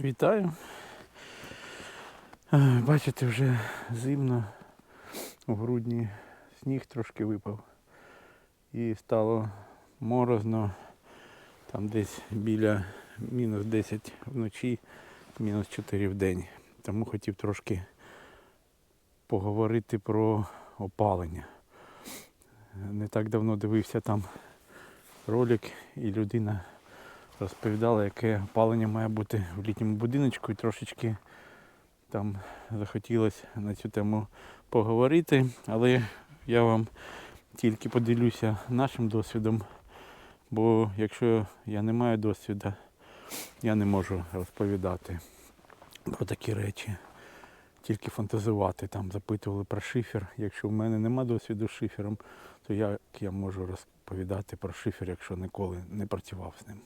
Вітаю. Е, Бачите, вже зимно. У грудні сніг трошки випав. І стало морозно. Там десь біля мінус 10 вночі, мінус 4 в день. Тому хотів трошки поговорити про опалення. Не так давно дивився там ролик і людина розповідала, яке опалення має бути в літньому будиночку і трошечки там захотілося на цю тему поговорити, але я вам тільки поділюся нашим досвідом, бо якщо я не маю досвіду, я не можу розповідати про такі речі. Тільки фантазувати, там запитували про шифер. Якщо в мене нема досвіду з шифером, то як я можу розповідати про шифер, якщо ніколи не працював з ним.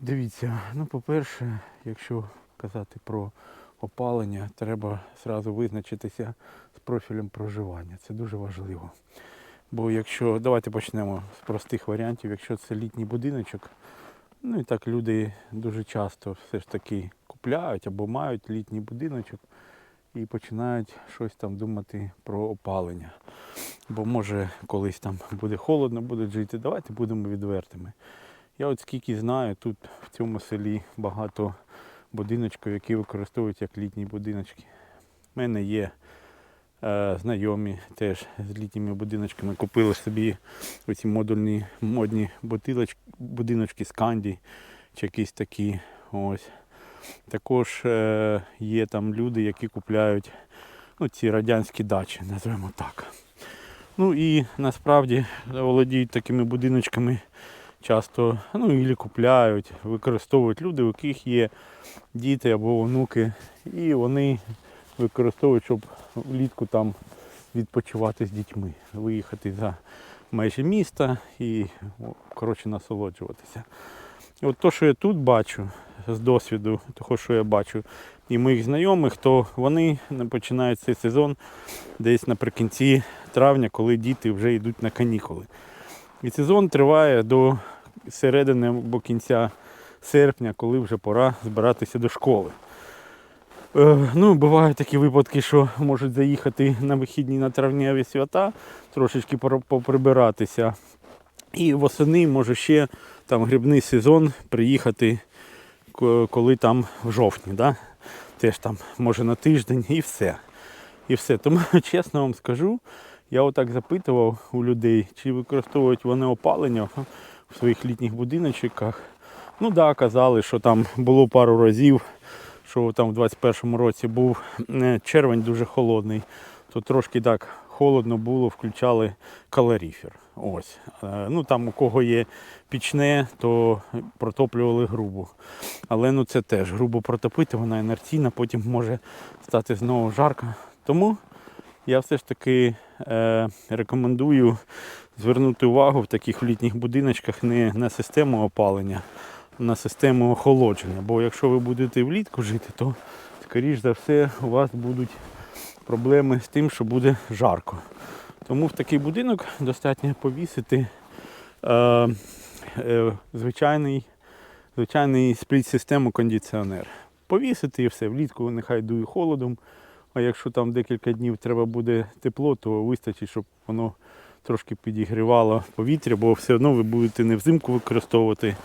Дивіться, ну по-перше, якщо казати про опалення, треба зразу визначитися з профілем проживання. Це дуже важливо. Бо якщо, давайте почнемо з простих варіантів, якщо це літній будиночок, ну і так люди дуже часто все ж таки купляють або мають літній будиночок і починають щось там думати про опалення. Бо може колись там буде холодно, будуть жити. Давайте будемо відвертими. Я от скільки знаю, тут в цьому селі багато будиночків, які використовують як літні будиночки. У мене є е, знайомі теж з літніми будиночками. Купили собі оці модульні модні бутилочки, будиночки з канді чи якісь такі. Ось. Також е, є там люди, які купляють ну, ці радянські дачі, називаємо так. Ну і насправді володіють такими будиночками часто ну, ілі купляють, використовують люди, у яких є діти або онуки, і вони використовують, щоб влітку там відпочивати з дітьми, виїхати за межі міста і коротше насолоджуватися. І от то, що я тут бачу з досвіду, того, що я бачу, і моїх знайомих, то вони починають цей сезон десь наприкінці травня, коли діти вже йдуть на канікули. І сезон триває до середини або кінця серпня, коли вже пора збиратися до школи. Е, ну, бувають такі випадки, що можуть заїхати на вихідні на травневі свята, трошечки поприбиратися. І восени може ще там грибний сезон приїхати, коли там в жовтні. Да? Теж там може на тиждень і все. І все. Тому чесно вам скажу, я отак запитував у людей, чи використовують вони опалення в своїх літніх будиночках. Ну так, да, казали, що там було пару разів, що там в 21-му році був е, червень дуже холодний, то трошки так холодно було, включали калоріфер. Ось. Е, Ну там у кого є пічне, то протоплювали грубу. Але ну це теж грубо протопити, вона інерційна, потім може стати знову жарко. Тому я все ж таки е, рекомендую звернути увагу в таких літніх будиночках не на систему опалення, а на систему охолодження. Бо якщо ви будете влітку жити, то скоріш за все у вас будуть проблеми з тим, що буде жарко. Тому в такий будинок достатньо повісити е, е, звичайний, звичайний спліт-систему кондиціонер. Повісити і все, влітку нехай дує холодом. А якщо там декілька днів треба буде тепло, то вистачить, щоб воно трошки підігрівало повітря, бо все одно ви будете не взимку використовувати,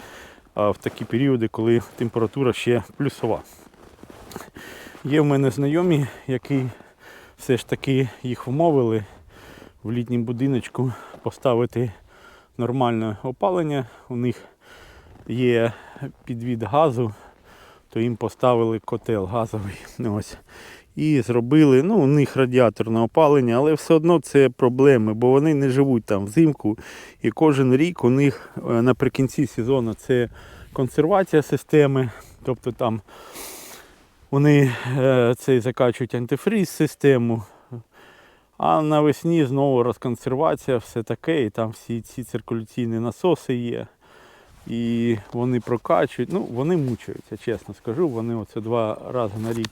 а в такі періоди, коли температура ще плюсова. Є в мене знайомі, які все ж таки їх вмовили в літнім будиночку поставити нормальне опалення. У них є підвід газу, то їм поставили котел газовий. Ось. І зробили, ну, у них радіаторне опалення, але все одно це проблеми, бо вони не живуть там взимку. І кожен рік у них е, наприкінці сезону це консервація системи. Тобто там вони е, цей закачують антифріз систему. А навесні знову розконсервація, все таке, і там всі ці циркуляційні насоси є. І вони прокачують, ну вони мучаються, чесно скажу. Вони оце два рази на рік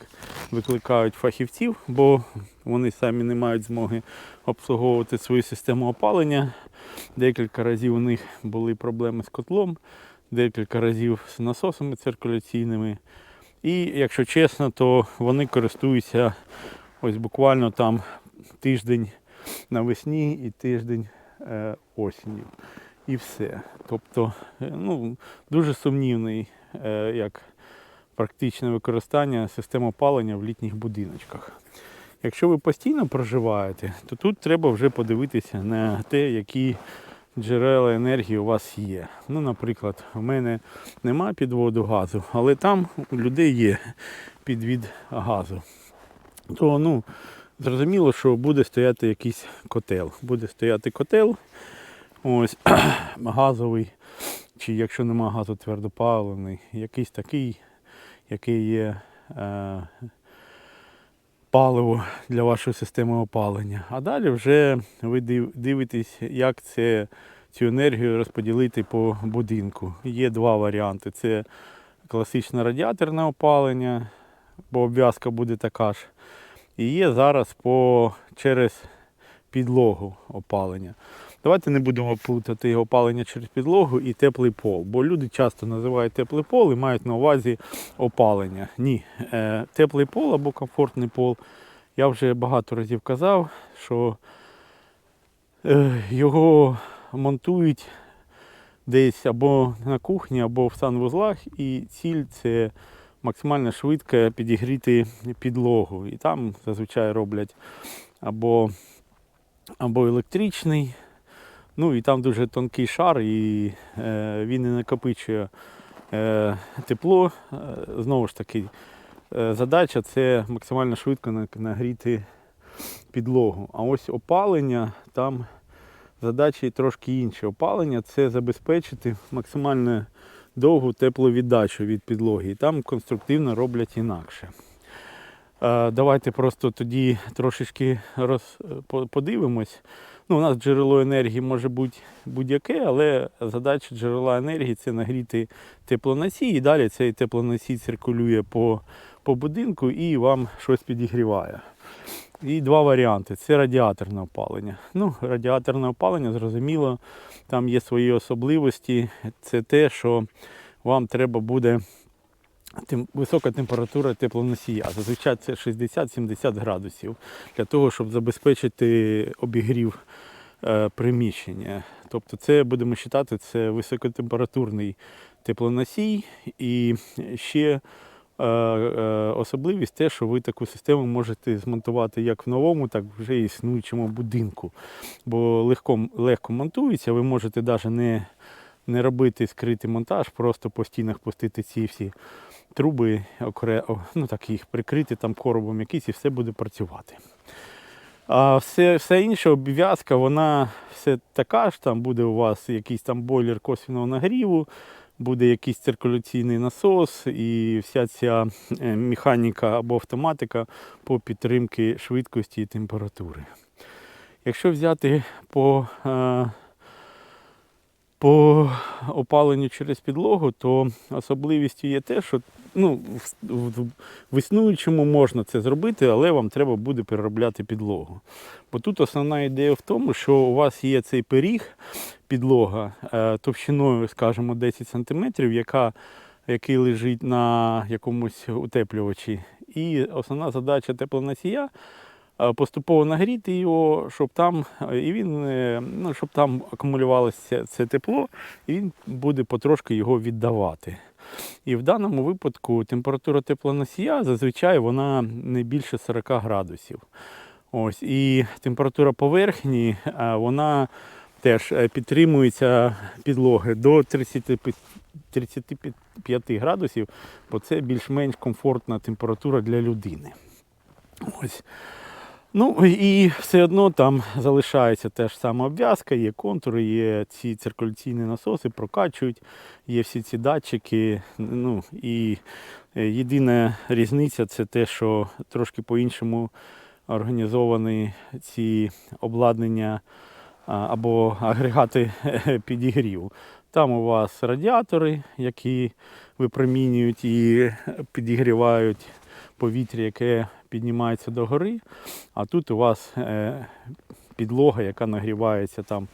викликають фахівців, бо вони самі не мають змоги обслуговувати свою систему опалення. Декілька разів у них були проблеми з котлом, декілька разів з насосами циркуляційними. І якщо чесно, то вони користуються ось буквально там тиждень навесні і тиждень е, осінню. І все. Тобто, е, ну, дуже сумнівний е, як практичне використання систем опалення в літніх будиночках. Якщо ви постійно проживаєте, то тут треба вже подивитися на те, які джерела енергії у вас є. Ну, наприклад, у мене немає підводу газу, але там у людей є підвід газу. То ну, зрозуміло, що буде стояти якийсь котел. Буде стояти котел, ось газовий, чи якщо нема газу твердопаливний, якийсь такий, який є е, паливо для вашої системи опалення. А далі вже ви дивитесь, як це, цю енергію розподілити по будинку. Є два варіанти. Це класичне радіаторне опалення, бо обв'язка буде така ж. І є зараз по, через підлогу опалення. Давайте не будемо плутати опалення через підлогу і теплий пол, бо люди часто називають теплий пол і мають на увазі опалення. Ні, е, теплий пол або комфортний пол. Я вже багато разів казав, що е, його монтують десь або на кухні, або в санвузлах, і ціль це максимально швидко підігріти підлогу. І там зазвичай роблять або, або електричний, ну і там дуже тонкий шар, і е, він не накопичує е, тепло. Е, знову ж таки, е, задача це максимально швидко нагріти підлогу. А ось опалення там задачі трошки інші. Опалення це забезпечити максимально довгу тепловіддачу від підлоги. І там конструктивно роблять інакше. Е, Давайте просто тоді трошечки роз, по- подивимось. Ну, у нас джерело енергії може бути будь-яке, але задача джерела енергії це нагріти теплоносій, і далі цей теплоносій циркулює по, по будинку і вам щось підігріває. І два варіанти. Це радіаторне опалення. Ну, радіаторне опалення, зрозуміло, там є свої особливості. Це те, що вам треба буде тем- висока температура теплоносія. Зазвичай це 60-70 градусів для того, щоб забезпечити обігрів е, приміщення. Тобто це будемо вважати, це високотемпературний теплоносій і ще е, е, особливість те, що ви таку систему можете змонтувати як в новому, так і вже існуючому будинку. Бо легко, легко монтується, ви можете навіть не, не робити скритий монтаж, просто по стінах пустити ці всі труби, ну так їх прикрити там коробом якийсь і все буде працювати. А все, все інше обв'язка, вона все така ж, там буде у вас якийсь там бойлер косвіного нагріву, буде якийсь циркуляційний насос і вся ця е, механіка або автоматика по підтримки швидкості і температури. Якщо взяти по, е, по опаленню через підлогу, то особливістю є те, що ну, в, існуючому можна це зробити, але вам треба буде переробляти підлогу. Бо тут основна ідея в тому, що у вас є цей пиріг, підлога е, товщиною, скажімо, 10 см, яка, який лежить на якомусь утеплювачі. І основна задача теплоносія поступово нагріти його, щоб там, е, і він, е, ну, щоб там акумулювалося це тепло, і він буде потрошки його віддавати. І в даному випадку температура теплоносія зазвичай вона не більше 40 градусів. Ось, і температура поверхні е, вона теж е, підтримується підлоги до 35, 35 градусів, бо це більш-менш комфортна температура для людини. Ось. Ну і все одно там залишається теж сама обв'язка, є контури, є ці циркуляційні насоси, прокачують, є всі ці датчики. Ну і е, єдина різниця це те, що трошки по-іншому організовані ці обладнання або агрегати підігріву. Там у вас радіатори, які випромінюють і підігрівають повітря, яке піднімається до гори, а тут у вас е, підлога, яка нагрівається там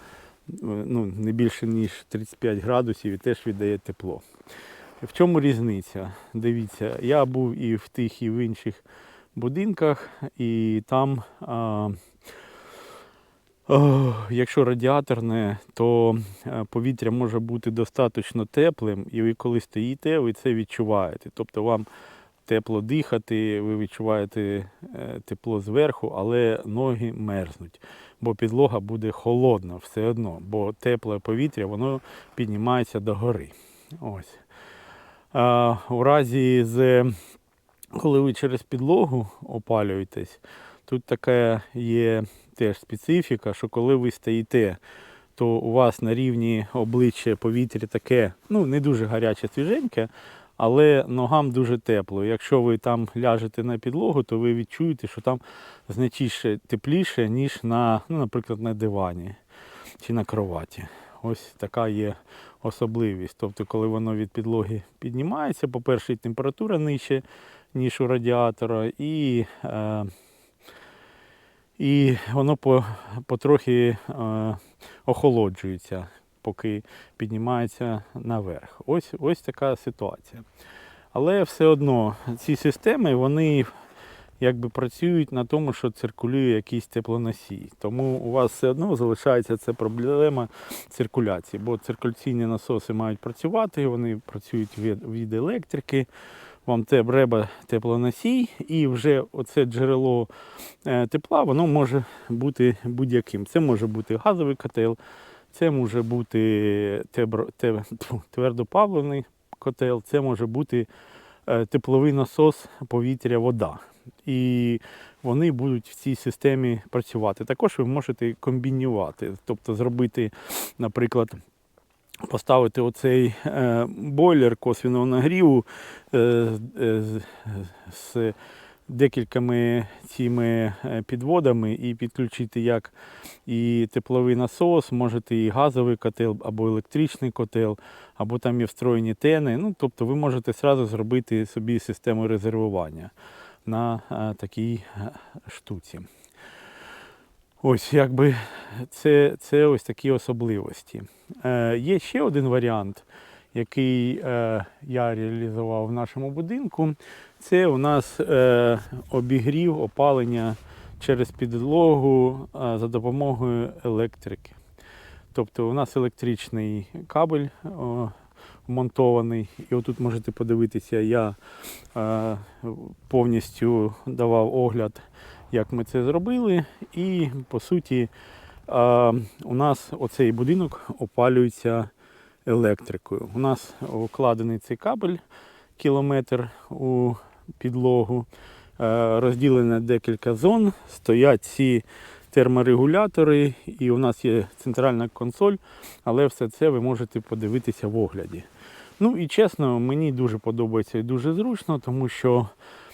ну, не більше ніж 35 градусів і теж віддає тепло. В чому різниця? Дивіться, я був і в тих, і в інших будинках, і там, а, о, якщо радіаторне, то е, повітря може бути достатньо теплим, і ви коли стоїте, ви це відчуваєте. Тобто вам тепло дихати, ви відчуваєте е, тепло зверху, але ноги мерзнуть, бо підлога буде холодна все одно, бо тепле повітря воно піднімається до гори. Ось. А, у разі з коли ви через підлогу опалюєтесь, тут така є теж специфіка, що коли ви стоїте, то у вас на рівні обличчя повітря таке, ну не дуже гаряче, свіженьке, але ногам дуже тепло. Якщо ви там ляжете на підлогу, то ви відчуєте, що там значніше тепліше, ніж на, ну, наприклад, на дивані чи на кроваті. Ось така є особливість. Тобто, коли воно від підлоги піднімається, по-перше, температура нижче, ніж у радіатора, і, е, і воно по, потрохи е, охолоджується, поки піднімається наверх. Ось, ось така ситуація. Але все одно ці системи, вони якби працюють на тому, що циркулює якийсь теплоносій. Тому у вас все одно залишається ця проблема циркуляції, бо циркуляційні насоси мають працювати, вони працюють від, від електрики. Вам треба теплоносій, і вже оце джерело е, тепла воно може бути будь-яким. Це може бути газовий котел, це може бути твердопаливний котел, це може бути е, тепловий насос повітря-вода. І вони будуть в цій системі працювати. Також ви можете комбінювати, тобто зробити, наприклад, поставити оцей е, бойлер косвіного нагріву е, з декількома цими е, підводами і підключити як і тепловий насос, можете і газовий котел, або електричний котел, або там є встроєні тени. Ну, тобто ви можете одразу зробити собі систему резервування на е, такій е, штуці. Ось якби це, це ось такі особливості. Е, є ще один варіант, який е, я реалізував в нашому будинку. Це у нас е, обігрів, опалення через підлогу е, за допомогою електрики. Тобто у нас електричний кабель о, вмонтований. І отут можете подивитися, я е, повністю давав огляд, як ми це зробили. І по суті, е, у нас оцей будинок опалюється електрикою. У нас укладений цей кабель кілометр у підлогу, е, розділено декілька зон, стоять ці терморегулятори, і у нас є центральна консоль, але все це ви можете подивитися в огляді. Ну і чесно, мені дуже подобається і дуже зручно, тому що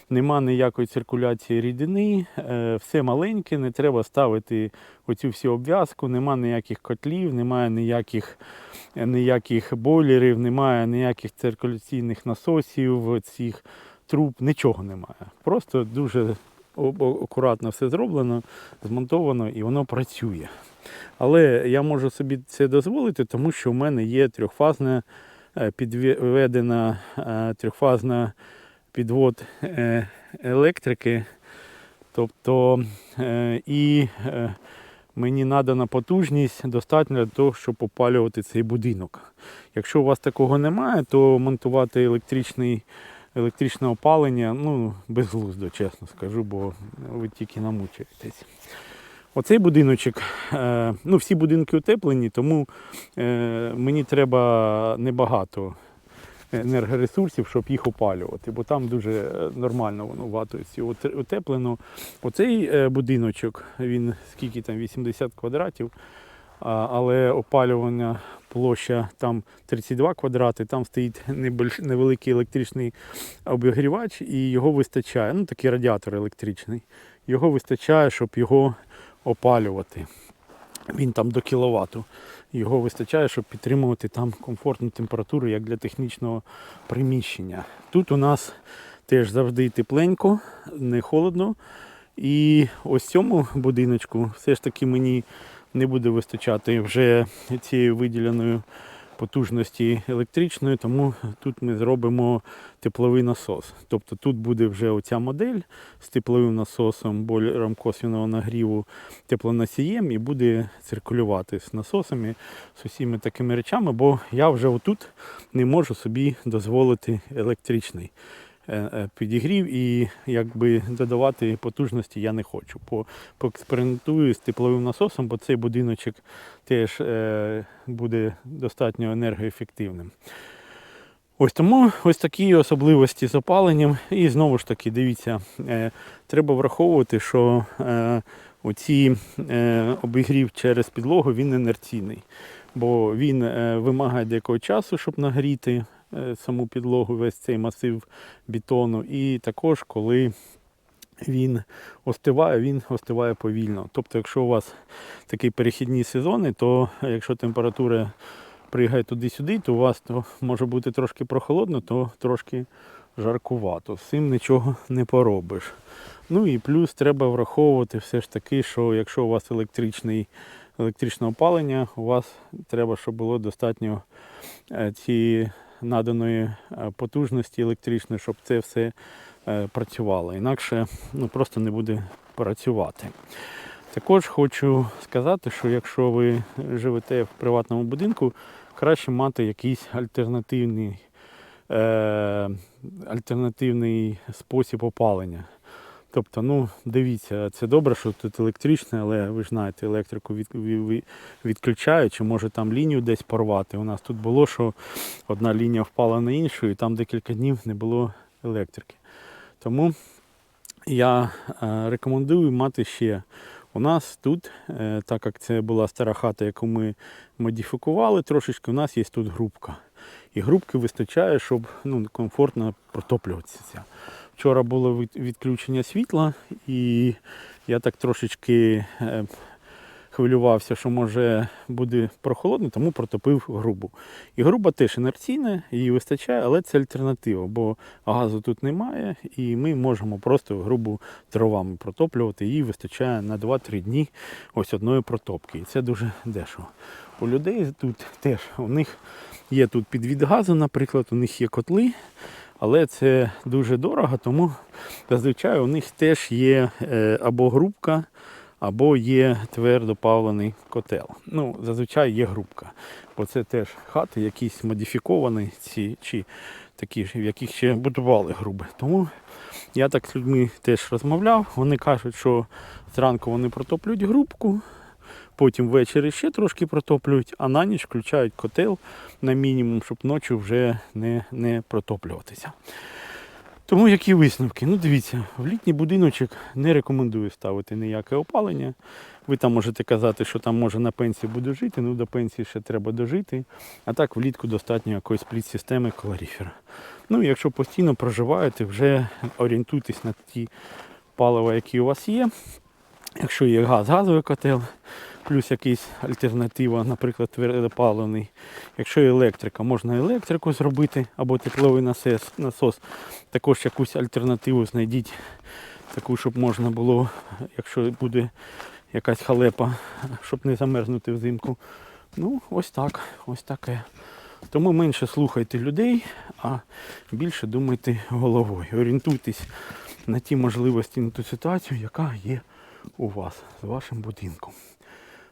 нема ніякої циркуляції рідини, е, все маленьке, не треба ставити оцю всю обв'язку, нема ніяких котлів, немає ніяких, ніяких бойлерів, немає ніяких циркуляційних насосів, цих труб, нічого немає. Просто дуже акуратно все зроблено, змонтовано і воно працює. Але я можу собі це дозволити, тому що в мене є трьохфазна е, підведена е, трьохфазна підвод е, електрики. Тобто і мені надана потужність достатньо для того, щоб опалювати цей будинок. Якщо у вас такого немає, то монтувати електричний, електричне опалення ну, безглуздо, чесно скажу, бо ви тільки намучаєтесь. Оцей будиночок, е, ну всі будинки утеплені, тому е, мені треба небагато енергоресурсів, щоб їх опалювати, бо там дуже нормально воно ватується. Утеплено. Оцей е, будиночок, він скільки там, 80 квадратів, але опалювання площа там 32 квадрати, там стоїть невеликий електричний обігрівач і його вистачає. Ну, такий радіатор електричний. Його вистачає, щоб його опалювати. Він там до кіловату. Його вистачає, щоб підтримувати там комфортну температуру, як для технічного приміщення. Тут у нас теж завжди тепленько, не холодно. І ось цьому будиночку все ж таки мені не буде вистачати вже цією виділеною потужності електричної, тому тут ми зробимо тепловий насос. Тобто тут буде вже оця модель з тепловим насосом, бойлером косвіного нагріву, теплоносієм і буде циркулювати з насосами, з усіма такими речами, бо я вже отут не можу собі дозволити електричний підігрів і якби додавати потужності я не хочу. По, поекспериментую з тепловим насосом, бо цей будиночок теж е, буде достатньо енергоефективним. Ось тому ось такі особливості з опаленням. І знову ж таки, дивіться, е, треба враховувати, що е, оці е, обігрів через підлогу він інерційний, бо він е, вимагає деякого часу, щоб нагріти е, саму підлогу, весь цей масив бетону. І також, коли він остиває, він остиває повільно. Тобто, якщо у вас такі перехідні сезони, то е, якщо температура пригає туди-сюди, то у вас то може бути трошки прохолодно, то трошки жаркувато. З цим нічого не поробиш. Ну і плюс треба враховувати все ж таки, що якщо у вас електричний, електричне опалення, у вас треба, щоб було достатньо е, цієї наданої е, потужності електричної, щоб це все е, працювало. Інакше ну, просто не буде працювати. Також хочу сказати, що якщо ви живете в приватному будинку, краще мати якийсь альтернативний, е, альтернативний спосіб опалення. Тобто, ну, дивіться, це добре, що тут електричне, але ви ж знаєте, електрику від, від, відключають, чи може там лінію десь порвати. У нас тут було, що одна лінія впала на іншу, і там декілька днів не було електрики. Тому я е, рекомендую мати ще. У нас тут, е, так як це була стара хата, яку ми модифікували трошечки, у нас є тут грубка. І грубки вистачає, щоб ну, комфортно протоплюватися. Вчора було відключення світла, і я так трошечки е, хвилювався, що може буде прохолодно, тому протопив грубу. І груба теж інерційна, її вистачає, але це альтернатива, бо газу тут немає, і ми можемо просто грубу дровами протоплювати. Її вистачає на 2-3 дні ось одної протопки. І це дуже дешево. У людей тут теж у них є тут підвід газу, наприклад, у них є котли. Але це дуже дорого, тому зазвичай у них теж є е, або грубка, або є твердо палений котел. Ну, зазвичай є грубка. Бо це теж хати якісь модифіковані, ці, чи такі, в яких ще будували груби. Тому я так з людьми теж розмовляв. Вони кажуть, що зранку вони протоплюють грубку, потім ввечері ще трошки протоплюють, а на ніч включають котел на мінімум, щоб ночі вже не, не протоплюватися. Тому які висновки? Ну дивіться, в літній будиночок не рекомендую ставити ніяке опалення. Ви там можете казати, що там може на пенсії буду жити, ну до пенсії ще треба дожити. А так влітку достатньо якоїсь пліт-системи калоріфера. Ну, якщо постійно проживаєте, вже орієнтуйтесь на ті палива, які у вас є. Якщо є газ, газовий котел, плюс якийсь альтернатива, наприклад, твердопаливний. Якщо електрика, можна електрику зробити або тепловий насос, насос. Також якусь альтернативу знайдіть, таку, щоб можна було, якщо буде якась халепа, щоб не замерзнути взимку. Ну, ось так, ось таке. Тому менше слухайте людей, а більше думайте головою. Орієнтуйтесь на ті можливості, на ту ситуацію, яка є у вас з вашим будинком.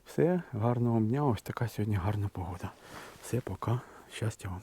Все, гарного дня, ось така сьогодні гарна погода. Все, пока. Щастя вам.